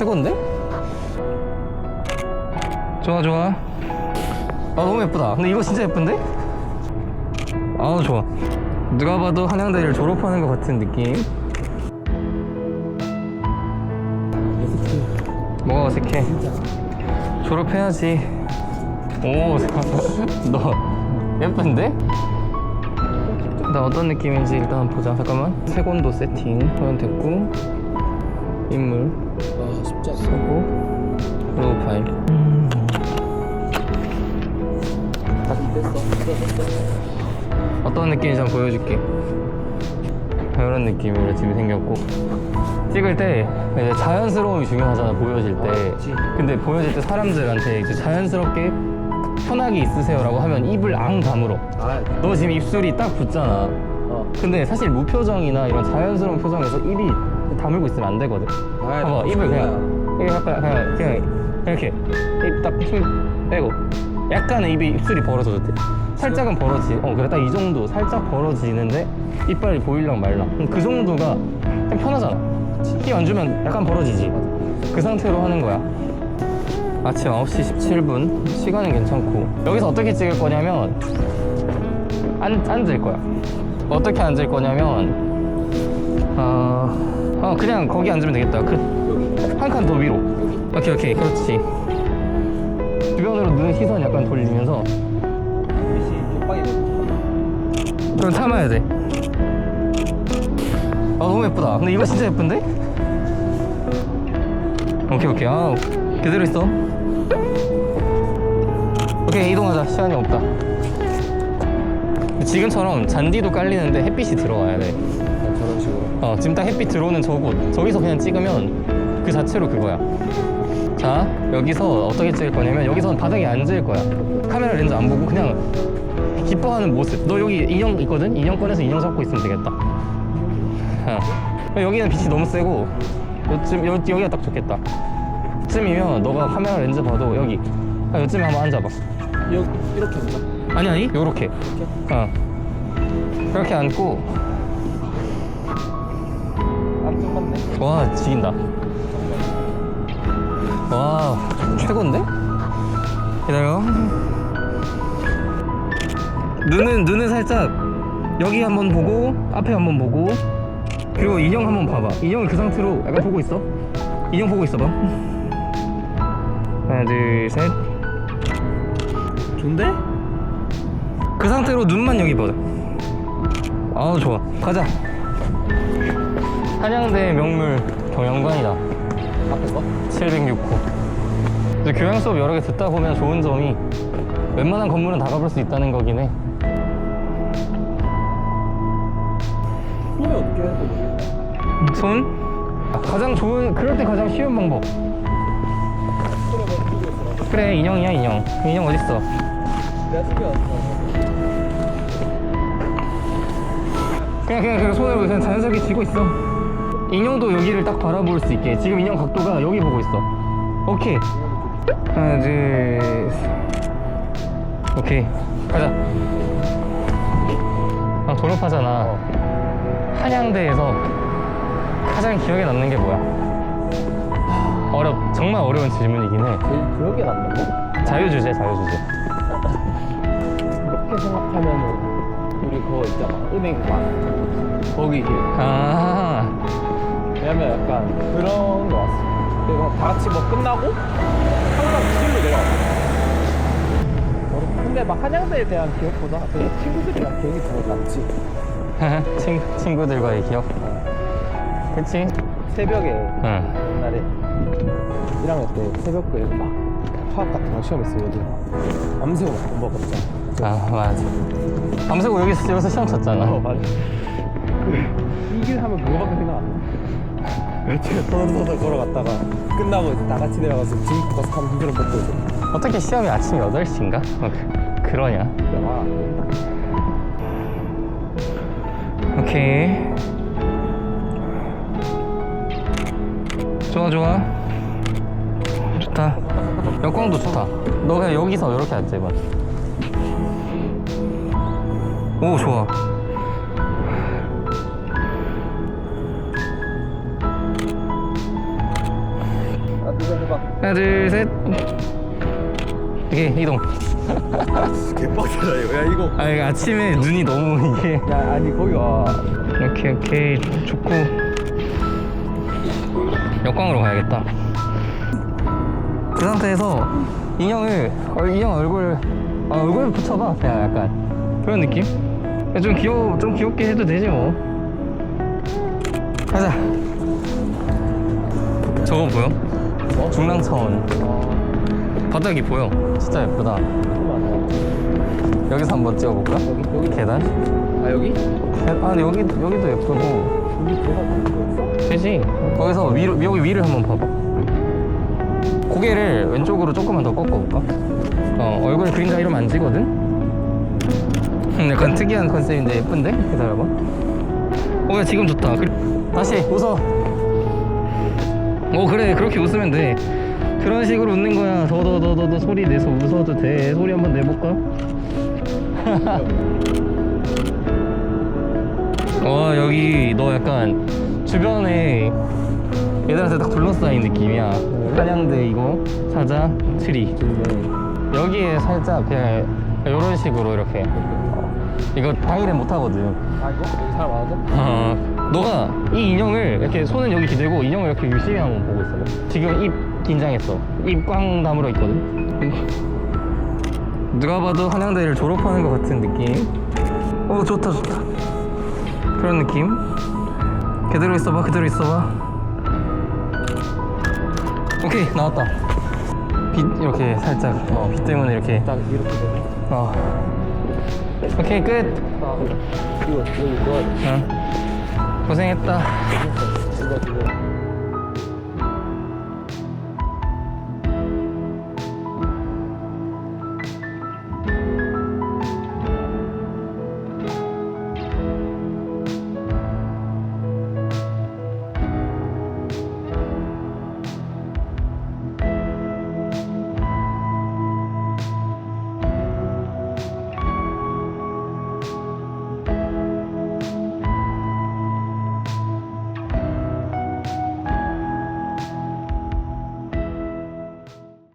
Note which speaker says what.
Speaker 1: 최고인데? 좋아 좋아. 아 너무 예쁘다. 근데 이거 진짜 예쁜데? 아 좋아. 누가 봐도 한양대를 졸업하는 것 같은 느낌. 뭐가 어색해? 졸업해야지. 오너 예쁜데? 나 어떤 느낌인지 일단 보자. 잠깐만. 세곤도 세팅 하면 됐고 인물
Speaker 2: 아 쉽지 않다
Speaker 1: 쓰고? 로우 파일.
Speaker 2: 됐어 됐어 됐어
Speaker 1: 어떤 느낌인지 한번 보여줄게. 이런 느낌으로 집이 생겼고. 찍을 때 이제 자연스러움이 중요하잖아 보여질 때. 근데 보여질 때 사람들한테 이제 자연스럽게 편하게 있으세요라고 하면 입을 앙 다물어. 아너 지금 입술이 딱 붙잖아.
Speaker 2: 어.
Speaker 1: 근데 사실 무표정이나 이런 자연스러운 표정에서 입이 다물고 있으면 안 되거든.
Speaker 2: 아,
Speaker 1: 봐봐 입을 그냥 이렇게 약간 그냥, 그냥 이렇게 입 딱 힘 빼고 약간의 입이 입술이 벌어져도 돼. 살짝은 벌어지 어 그래 딱 이 정도 살짝 벌어지는데 이빨이 보일랑 말랑. 그 정도가 좀 편하잖아. 힘 안 주면 약간 벌어지지. 그 상태로 하는 거야. 아침 9시 17분. 시간은 괜찮고. 여기서 어떻게 찍을 거냐면 앉, 앉을 거야 어떻게 앉을 거냐면 어, 어 그냥 거기 앉으면 되겠다 그 한 칸 더 위로 오케이 오케이 그렇지 주변으로 눈 시선 약간 돌리면서 그럼 참아야 돼. 아 너무 예쁘다. 근데 이거 진짜 예쁜데? 오케이 오케이. 아 그대로 있어. 오케이 이동하자. 시간이 없다. 지금처럼 잔디도 깔리는데 햇빛이 들어와야 돼.
Speaker 2: 저런 식으로
Speaker 1: 어 지금 딱 햇빛 들어오는 저곳 저기서 그냥 찍으면 그 자체로 그거야. 자 여기서 어떻게 찍을 거냐면 여기서는 바닥에 앉을 거야. 카메라 렌즈 안 보고 그냥 기뻐하는 모습. 너 여기 인형 있거든? 인형 꺼내서 인형 잡고 있으면 되겠다. 어. 여기는 빛이 너무 세고 요쯤 여, 여기가 딱 좋겠다. 쯤이면 너가 카메라 렌즈 봐도 여기 아, 요쯤에 한번 앉아봐.
Speaker 2: 여기 이렇게 했나?
Speaker 1: 아니 아니 요렇게. 어. 그렇게 앉고
Speaker 2: 안좀 맞네
Speaker 1: 와 지긴다. 와 최고인데? 기다려. 눈은 눈은 살짝 여기 한번 보고 앞에 한번 보고 그리고 인형 한번 봐봐. 인형을 그 상태로 약간 보고 있어. 인형 보고 있어봐. 하나 둘 셋.
Speaker 2: 좋은데?
Speaker 1: 그 상태로 눈만 여기 봐. 아우 좋아. 가자. 한양대 명물 경영관이다.
Speaker 2: 앞에 거?
Speaker 1: 706호. 이제 교양 수업 여러 개 듣다 보면 좋은 점이 웬만한 건물은 다 가볼 수 있다는 거긴 해.
Speaker 2: 손이 어떻게 해서 모르겠다
Speaker 1: 손? 가장 좋은, 그럴 때 가장 쉬운 방법. 그래, 인형이야, 인형. 인형 어딨어?
Speaker 2: 내가 챙겨왔어
Speaker 1: 그냥, 그냥, 그냥 손으로 그냥 자연스럽게 쥐고 있어. 인형도 여기를 딱 바라볼 수 있게. 지금 인형 각도가 여기 보고 있어. 오케이. 하나, 둘, 셋. 오케이. 가자. 아, 졸업하잖아. 한양대에서 가장 기억에 남는 게 뭐야? 어렵, 정말 어려운 질문이긴 해.
Speaker 2: 기억에 남는 거?
Speaker 1: 자유주제, 자유주제.
Speaker 2: 그렇게 생각하면은 우리 그거 있잖아. 은행관 거기 길
Speaker 1: 아,
Speaker 2: 왜냐면 약간 그런 거 왔어 그리고 다 같이 뭐 끝나고 항상 집으로 어렵- 근데 막 한양대에 대한 기억보다 그 친구들이랑 기억이 더 남지.
Speaker 1: 친, 친구들과의 기억. 그치?
Speaker 2: 새벽에
Speaker 1: 응.
Speaker 2: 옛날에 1학년 때 새벽에 막 화학 같은 거 시험 있으면 여기 밤새고 막 공부하고 있잖아
Speaker 1: 아, 맞아. 밤새고 여기, 여기서 시험 쳤잖아.
Speaker 2: 어 맞아 이길 하면 그거밖에 생각 안 나. 며칠 터덜터덜 걸어갔다가 끝나고 이제 다 같이 내려가서 짐 가서 한 그릇 먹고 이제
Speaker 1: 어떻게 시험이 아침 8시인가? 어, 그, 그러냐?
Speaker 2: 와
Speaker 1: 오케이. 좋아, 좋아. 좋다. 역광도 좋다. 너 그냥 여기서 이렇게 앉아 봐. 오, 좋아. 하나 둘셋. 오케이 이동.
Speaker 2: 개빡세다 이거. 야 이거.
Speaker 1: 아 이거 아침에 눈이 너무 이게.
Speaker 2: 야 아니 거기 와.
Speaker 1: 오케이 오케이. 좋고. 역광으로 가야겠다. 그 상태에서 인형을 어, 인형 얼굴 아, 얼굴 붙여봐. 그냥 약간. 그런 느낌? 야, 좀 귀여워 좀 귀엽게 해도 되지 뭐 가자 저거 보여?
Speaker 2: 뭐?
Speaker 1: 중랑천
Speaker 2: 어
Speaker 1: 바닥이 보여 진짜 예쁘다 여기서 한번 찍어볼까?
Speaker 2: 여기 여기
Speaker 1: 계단?
Speaker 2: 아 여기?
Speaker 1: 아 근데 여기, 여기도 예쁘고? 되지 거기서 위로 여기 위를 한번 봐봐 고개를 왼쪽으로 조금만 더 꺾어볼까? 어 얼굴 그림자 이러면 안 지거든? 음, 약간 특이한 컨셉인데 예쁜데? 기다려봐. 어 야 지금 좋다. 그- 다시 웃어. 어 그래. 그렇게 웃으면 돼. 그런 식으로 웃는 거야. 더 더 더 더 더 소리 내서 웃어도 돼. 소리 한번 내볼까? 와 여기 너 약간 주변에 얘들한테 딱 둘러싸인 느낌이야. 한양대 이거. 사자 트리. 여기에 살짝 그냥 이런 식으로 이렇게 이거 바이렌 못하거든.
Speaker 2: 아 이거? 여기 사람 많아서?
Speaker 1: 어, 너가 이 인형을 이렇게 손은 여기 기대고 인형을 이렇게 유심히 한번 보고 있어 지금 입 긴장했어. 입 꽝 다물어 있거든. 누가 봐도 한양대를 졸업하는 것 같은 느낌. 오 좋다 좋다. 그런 느낌? 그대로 있어봐 그대로 있어봐. 오케이 나왔다. 빛 이렇게 살짝 어, 빛 때문에 이렇게.
Speaker 2: 딱 이렇게 되네.
Speaker 1: 어 오케이 끝.
Speaker 2: 아 이거 이거 이거.
Speaker 1: 어. 고생했다.
Speaker 2: 이거 이거